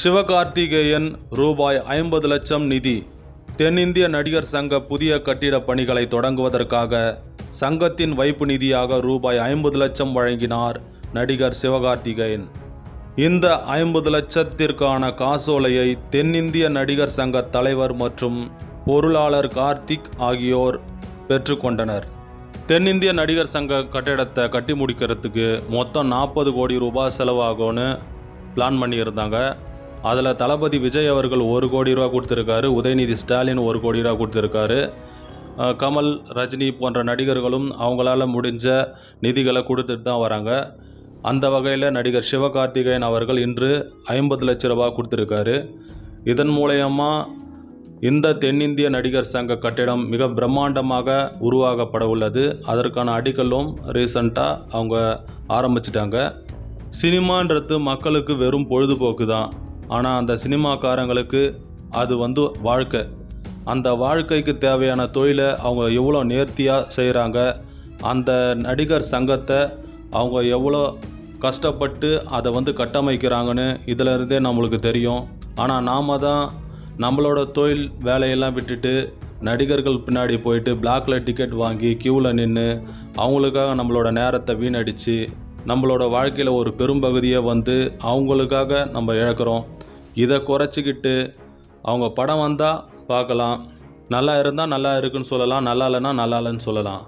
சிவகார்த்திகேயன் ரூபாய் ஐம்பது லட்சம் நிதி. தென்னிந்திய நடிகர் சங்க புதிய கட்டிட பணிகளை தொடங்குவதற்காக சங்கத்தின் வைப்பு நிதியாக ரூபாய் ஐம்பது லட்சம் வழங்கினார் நடிகர் சிவகார்த்திகேயன். இந்த ஐம்பது லட்சத்திற்கான காசோலையை தென்னிந்திய நடிகர் சங்க தலைவர் மற்றும் பொருளாளர் கார்த்திக் ஆகியோர் பெற்றுக்கொண்டனர் தென்னிந்திய நடிகர் சங்க கட்டிடத்தை கட்டி முடிக்கிறதுக்கு மொத்தம் நாற்பது கோடி ரூபாய் செலவாகும்னு பிளான் பண்ணியிருந்தாங்க. அதில் தளபதி விஜய் அவர்கள் ஒரு கோடி ரூபா கொடுத்துருக்காரு உதயநிதி ஸ்டாலின் ஒரு கோடி ரூபா கொடுத்துருக்காரு. கமல் ரஜினி போன்ற நடிகர்களும் அவங்களால முடிஞ்ச நிதிகளை கொடுத்துட்டு தான் வராங்க. அந்த வகையில் நடிகர் சிவகார்த்திகேயன் அவர்கள் இன்று ஐம்பது லட்ச ரூபா கொடுத்துருக்காரு. இதன் மூலயமா இந்த தென்னிந்திய நடிகர் சங்க கட்டிடம் மிக பிரம்மாண்டமாக உருவாக்கப்பட உள்ளது. அதற்கான அடிக்கல்லும் ரீசண்டாக அவங்க ஆரம்பிச்சிட்டாங்க. சினிமான்றது மக்களுக்கு வெறும் பொழுதுபோக்கு தான் ஆனால் அந்த சினிமாக்காரங்களுக்கு அது வந்து வாழ்க்கை. அந்த வாழ்க்கைக்கு தேவையான தொழிலை அவங்க எவ்வளோ நேர்த்தியாக செய்கிறாங்க அந்த நடிகர் சங்கத்தை அவங்க எவ்வளோ கஷ்டப்பட்டு அதை வந்து கட்டமைக்கிறாங்கன்னு இதிலருந்தே நம்மளுக்கு தெரியும். ஆனால் நாம் தான் நம்மளோட தொழில் வேலையெல்லாம் விட்டுட்டு நடிகர்கள் பின்னாடி போயிட்டு பிளாக்ல டிக்கெட் வாங்கி க்யூவில் நின்று அவங்களுக்காக நம்மளோட நேரத்தை வீணடித்து நம்மளோட வாழ்க்கையில் ஒரு பெரும்பகுதியை வந்து அவங்களுக்காக நம்ம இழக்கிறோம். இதை குறைச்சிக்கிட்டு அவங்க படம் வந்தால் பார்க்கலாம். நல்லா இருந்தால் நல்லா இருக்குன்னு சொல்லலாம் நல்லா இல்லைன்னா நல்லா இல்லைன்னு சொல்லலாம்.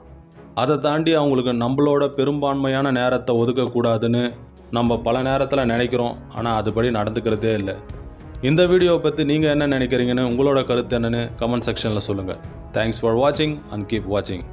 அதை தாண்டி அவங்களுக்கு நம்மளோட பெரும்பான்மையான நேரத்தை ஒதுக்கக்கூடாதுன்னு நம்ம பல நேரத்தில் நினைக்கிறோம். ஆனால் அதுபடி நடந்துக்கிறதே இல்லை. இந்த வீடியோவை பற்றி நீங்கள் என்ன நினைக்கிறீங்கன்னு உங்களோட கருத்து என்னென்னு கமெண்ட் செக்ஷனில் சொல்லுங்கள் தேங்க்ஸ் ஃபார் வாட்சிங் அண்ட் கீப் வாட்சிங்